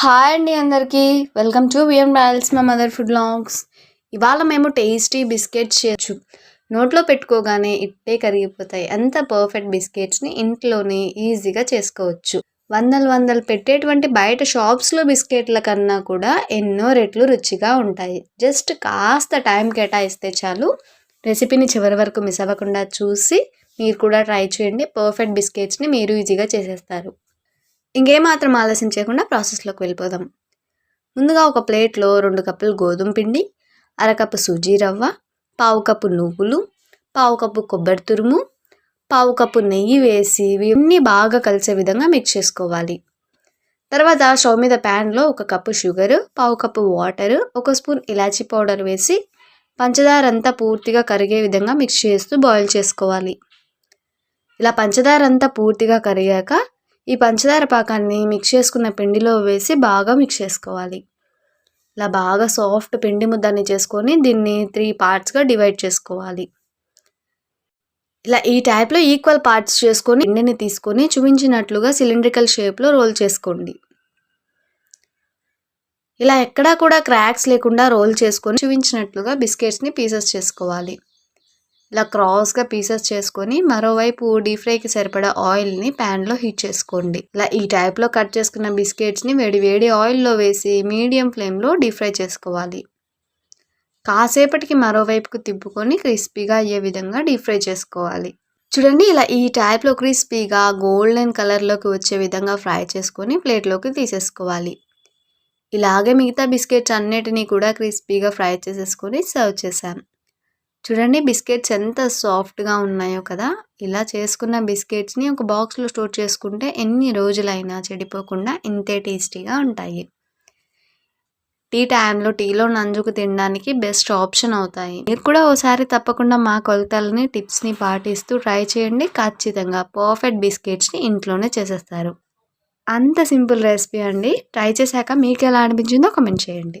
Hi అండి అందరికీ. Welcome to VM డాయల్స్ మా మదర్ ఫుడ్ లాగ్స్ ఇవాళ మేము టేస్టీ బిస్కెట్స్ చేయొచ్చు నోట్లో పెట్టుకోగానే ఇట్టే కరిగిపోతాయి. అంత పర్ఫెక్ట్ బిస్కెట్స్ని ఇంట్లోనే ఈజీగా చేసుకోవచ్చు. వందలు వందలు పెట్టేటువంటి బయట షాప్స్లో బిస్కెట్ల కన్నా కూడా ఎన్నో రెట్లు రుచిగా ఉంటాయి. జస్ట్ కాస్త టైం కేటాయిస్తే చాలు. రెసిపీని చివరి వరకు మిస్ అవ్వకుండా చూసి మీరు కూడా ట్రై చేయండి. పర్ఫెక్ట్ బిస్కెట్స్ని మీరు ఈజీగా చేసేస్తారు. ఇంకేమాత్రం ఆలస్యం చేయకుండా ప్రాసెస్లోకి వెళ్ళిపోదాం. ముందుగా ఒక ప్లేట్లో రెండు కప్పులు గోధుమ పిండి అరకప్పు సూజీ రవ్వ పావు కప్పు నువ్వులు పావు కప్పు కొబ్బరి తురుము పావు కప్పు నెయ్యి వేసి ఇవన్నీ బాగా కలిసే విధంగా మిక్స్ చేసుకోవాలి. తర్వాత స్టవ్ మీద ప్యాన్లో ఒక కప్పు షుగర్ పావు కప్పు వాటర్ ఒక స్పూన్ ఇలాచీ పౌడర్ వేసి పంచదార అంతా పూర్తిగా కరిగే విధంగా మిక్స్ చేస్తూ బాయిల్ చేసుకోవాలి. ఇలా పంచదార అంతా పూర్తిగా కరిగాక ఈ పంచదార పాకాన్ని మిక్స్ చేసుకున్న పిండిలో వేసి బాగా మిక్స్ చేసుకోవాలి. ఇలా బాగా సాఫ్ట్ పిండి ముద్దని చేసుకొని దీన్ని త్రీ పార్ట్స్గా డివైడ్ చేసుకోవాలి. ఇలా ఈ టైప్లో ఈక్వల్ పార్ట్స్ చేసుకొని పిండిని తీసుకొని చూపించినట్లుగా సిలిండ్రికల్ షేప్లో రోల్ చేసుకోండి. ఇలా ఎక్కడా కూడా క్రాక్స్ లేకుండా రోల్ చేసుకొని చూపించినట్లుగా బిస్కెట్స్ని పీసెస్ చేసుకోవాలి. ఇలా క్రాస్గా పీసెస్ చేసుకొని మరోవైపు డీప్ ఫ్రైకి సరిపడా ఆయిల్ని ప్యాన్లో హీట్ చేసుకోండి. ఇలా ఈ టైప్లో కట్ చేసుకున్న బిస్కెట్స్ని వేడి వేడి ఆయిల్లో వేసి మీడియం ఫ్లేమ్లో డీప్ ఫ్రై చేసుకోవాలి. కాసేపటికి మరోవైపుకు తిప్పుకొని క్రిస్పీగా అయ్యే విధంగా డీప్ ఫ్రై చేసుకోవాలి. చూడండి ఇలా ఈ టైప్లో క్రిస్పీగా గోల్డెన్ కలర్లోకి వచ్చే విధంగా ఫ్రై చేసుకొని ప్లేట్లోకి తీసేసుకోవాలి. ఇలాగే మిగతా బిస్కెట్స్ అన్నిటినీ కూడా క్రిస్పీగా ఫ్రై చేసేసుకొని సర్వ్ చేశాను చూడండి బిస్కెట్స్ ఎంత సాఫ్ట్గా ఉన్నాయో కదా! ఇలా చేసుకున్న బిస్కెట్స్ని ఒక బాక్స్లో స్టోర్ చేసుకుంటే ఎన్ని రోజులైనా చెడిపోకుండా ఇంతే టేస్టీగా ఉంటాయి. టీ టైంలో టీలో నంజుకు తినడానికి బెస్ట్ ఆప్షన్ అవుతాయి. మీరు కూడా ఓసారి తప్పకుండా మా కొలతలని టిప్స్ని పాటిస్తూ ట్రై చేయండి. ఖచ్చితంగా పర్ఫెక్ట్ బిస్కెట్స్ని ఇంట్లోనే చేసేస్తారు. అంత సింపుల్ రెసిపీ అండి. ట్రై చేశాక మీకు ఎలా అనిపించిందో కమెంట్ చేయండి.